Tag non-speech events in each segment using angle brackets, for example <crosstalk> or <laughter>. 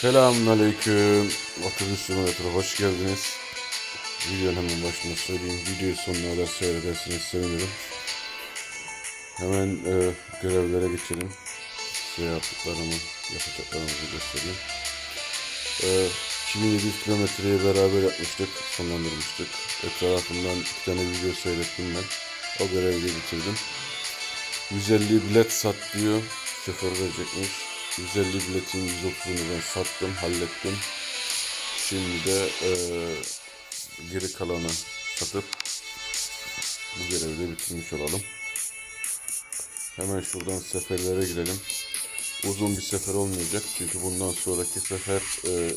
Selamünaleyküm. Otobüs simülatörü hoş geldiniz. Videonun hemen başında söyleyeyim. Videoyu sonuna kadar seyrederseniz sevinirim. Hemen e, görevlere geçelim. Size yaptıklarımı, yapacaklarımızı göstereyim. E, 2700 kilometreyi beraber yapmıştık, sonlandırmıştık. Etrafından iki tane video seyrettim ben. O görevi bitirdim. 150 bilet sat diyor. Şoför verecekmiş. 150 biletin 130'unu ben sattım, hallettim. Şimdi de eee, geri kalanı satıp bu görevi de bitirmiş olalım. Hemen şuradan seferlere girelim. Uzun bir sefer olmayacak çünkü bundan sonraki sefer eee,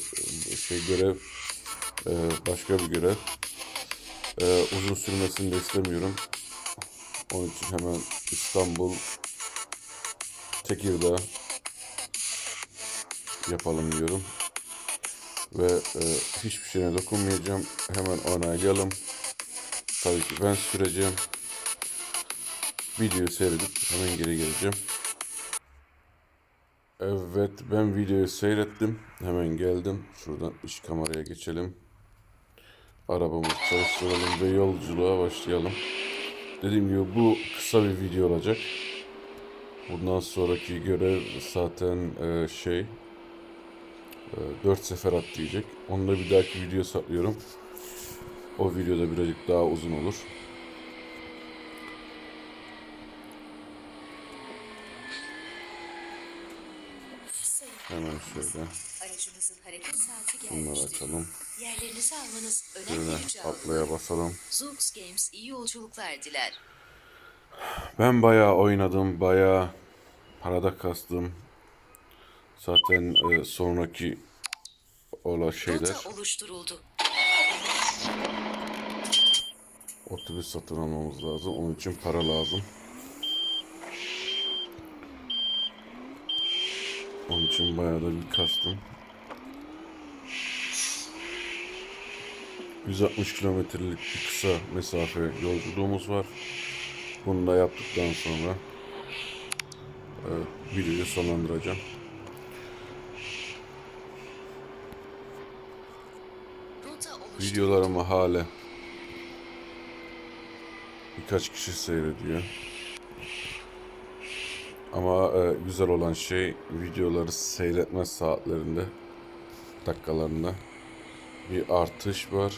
şey görev eee, başka bir görev. Eee, uzun sürmesini de istemiyorum. Onun için hemen İstanbul, Tekirdağ yapalım diyorum. Ve e, hiçbir şeyine dokunmayacağım. Hemen onaylayalım. Tabii ki ben süreceğim. Videoyu seyredip hemen geri geleceğim. Evet ben videoyu seyrettim. Hemen geldim. Şuradan iç kameraya geçelim. Arabamızı çalıştıralım ve yolculuğa başlayalım. Dediğim gibi bu kısa bir video olacak. Bundan sonraki görev zaten e, şey 4 sefer atlayacak. Onu da bir dahaki video saklıyorum. O videoda birazcık daha uzun olur. Hemen şöyle bunları açalım. Yerlerinizi almanız önem Şöyle verici alınır. atlaya basalım. Zoox Games iyi yolculuklar diler. Ben bayağı oynadım, bayağı parada kastım. Zaten e, sonraki ola şeyler Rota oluşturuldu. otobüs satın almamız lazım. Onun için para lazım. Onun için bayağı da bir kastım. 160 kilometrelik bir kısa mesafe yolculuğumuz var. Bunu da yaptıktan sonra e, videoyu sonlandıracağım. Oluşturuldu. Videolarımı hala birkaç kişi seyrediyor. Ama e, güzel olan şey videoları seyretme saatlerinde, dakikalarında bir artış var.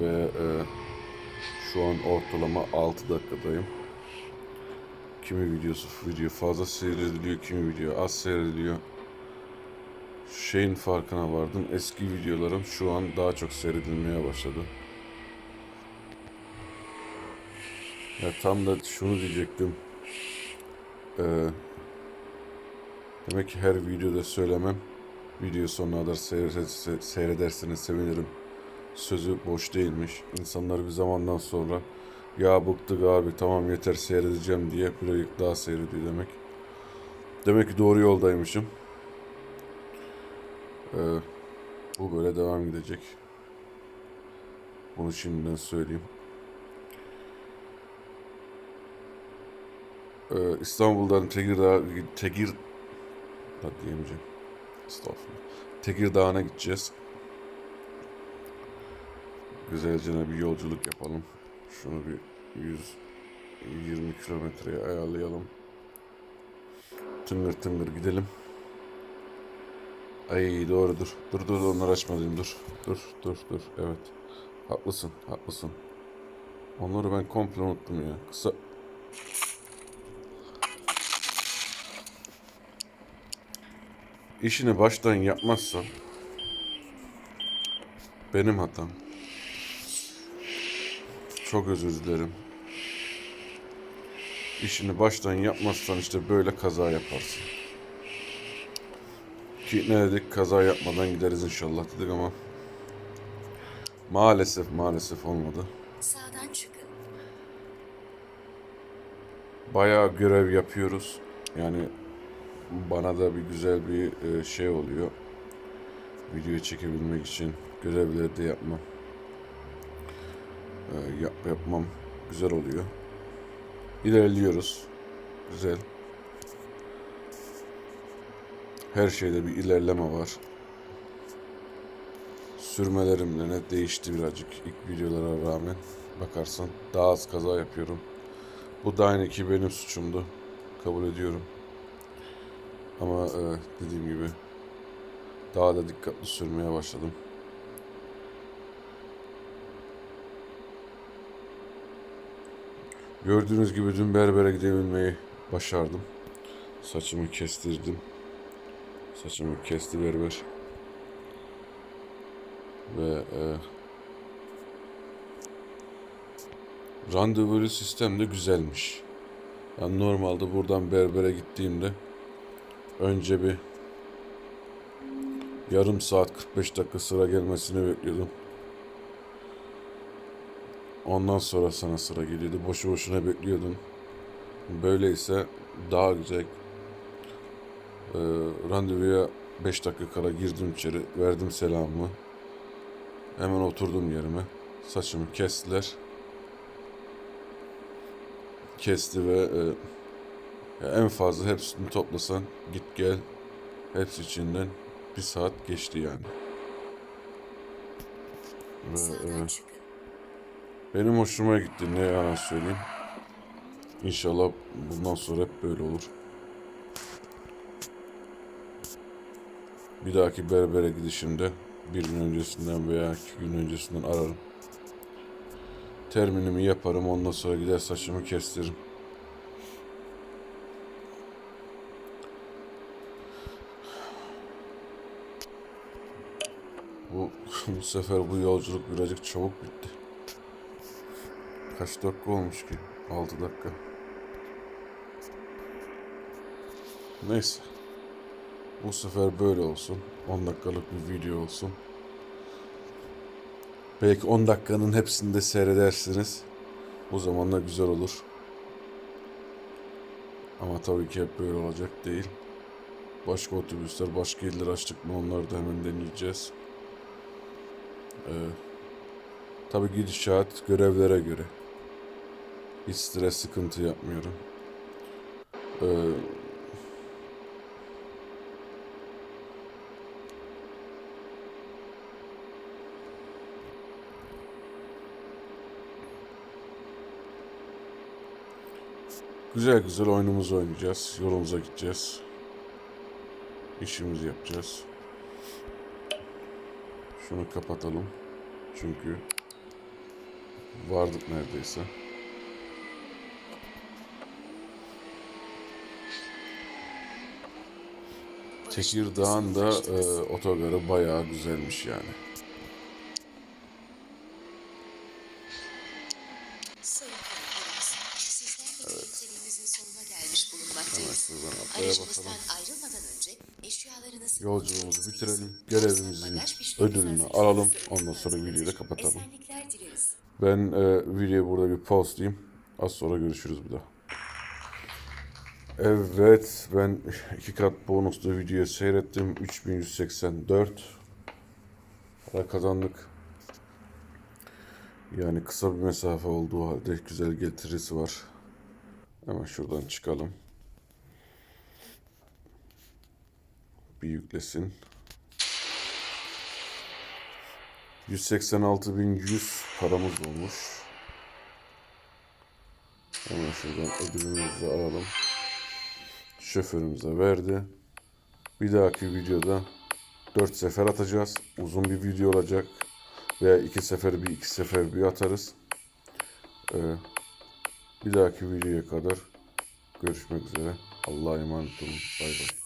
Ve e, şu an ortalama 6 dakikadayım. Kimi videosu video fazla seyrediliyor, kimi video az seyrediliyor. Şeyin farkına vardım. Eski videolarım şu an daha çok seyredilmeye başladı. Ya tam da şunu diyecektim. Ee, demek ki her videoda söylemem. Video sonuna kadar seyrederse- seyrederseniz sevinirim. Sözü boş değilmiş. İnsanlar bir zamandan sonra ya bıktık abi tamam yeter seyredeceğim diye birazcık daha seyrediyor demek. Demek ki doğru yoldaymışım. Ee, bu böyle devam gidecek. Bunu şimdiden söyleyeyim. Ee, İstanbul'dan Tekirdağ, Tekir, da diyemeyeceğim. Estağfurullah. Tekirdağ'a gideceğiz. Güzelce bir yolculuk yapalım. Şunu bir 120 kilometreye ayarlayalım. Tıngır tıngır gidelim. Ay doğru dur. Dur dur onları açmadım dur. Dur dur dur. Evet. Haklısın haklısın. Onları ben komple unuttum ya. Kısa işini baştan yapmazsan benim hatam. Çok özür dilerim. İşini baştan yapmazsan işte böyle kaza yaparsın. Ki ne dedik kaza yapmadan gideriz inşallah dedik ama maalesef maalesef olmadı. Sağdan çıkın. Bayağı görev yapıyoruz. Yani bana da bir güzel bir e, şey oluyor. Videoyu çekebilmek için görevleri de yapmam. E, yap, yapmam güzel oluyor. İlerliyoruz. Güzel. Her şeyde bir ilerleme var. Sürmelerimle ne değişti birazcık ilk videolara rağmen. Bakarsan daha az kaza yapıyorum. Bu da aynı ki benim suçumdu. Kabul ediyorum. Ama e, dediğim gibi daha da dikkatli sürmeye başladım. Gördüğünüz gibi dün berbere gidebilmeyi başardım. Saçımı kestirdim. Saçımı kesti berber. Ve e, randevulu sistem de güzelmiş. Ben normalde buradan berbere gittiğimde önce bir yarım saat 45 dakika sıra gelmesini bekliyordum. Ondan sonra sana sıra geliyordu. Boşu boşuna bekliyordun. Böyleyse daha güzel. Ee, randevuya 5 dakika kala girdim içeri. Verdim selamımı. Hemen oturdum yerime. Saçımı kestiler. Kesti ve e, en fazla hepsini toplasan git gel hepsi içinden bir saat geçti yani. Ve, e, benim hoşuma gitti ne yalan söyleyeyim. İnşallah bundan sonra hep böyle olur. Bir dahaki berbere gidişimde bir gün öncesinden veya iki gün öncesinden ararım. Terminimi yaparım ondan sonra gider saçımı kestiririm. Bu, <laughs> bu sefer bu yolculuk birazcık çabuk bitti. Kaç dakika olmuş ki? 6 dakika. Neyse. Bu sefer böyle olsun. 10 dakikalık bir video olsun. Belki 10 dakikanın hepsini de seyredersiniz. O zaman da güzel olur. Ama tabii ki hep böyle olacak değil. Başka otobüsler, başka iller açtık mı onları da hemen deneyeceğiz. Ee, tabii gidişat görevlere göre. Hiç stres sıkıntı yapmıyorum. Ee, güzel güzel oyunumuzu oynayacağız. Yolumuza gideceğiz. İşimizi yapacağız. Şunu kapatalım. Çünkü vardık neredeyse. Tekirdağ'ın da e, otogarı bayağı güzelmiş yani. Birlikteliğimizin sonuna gelmiş bulunmaktayız. Aracımızdan ayrılmadan önce eşyalarınızı Yolculuğumuzu bitirelim. Görevimizin ödülünü alalım. Ondan sonra videoyu da kapatalım. Ben e, videoyu burada bir pause'layayım. Az sonra görüşürüz bir daha. Evet, ben iki kat bonuslu videoyu seyrettim. 3184 para kazandık. Yani kısa bir mesafe olduğu halde güzel getirisi var. Hemen şuradan çıkalım. Bir yüklesin. 186.100 paramız olmuş. Hemen şuradan ödülümüzü alalım. Şoförümüze verdi. Bir dahaki videoda 4 sefer atacağız. Uzun bir video olacak. Veya 2 sefer bir 2 sefer bir atarız. Ee, bir dahaki videoya kadar görüşmek üzere. Allah'a emanet olun. Bay bay.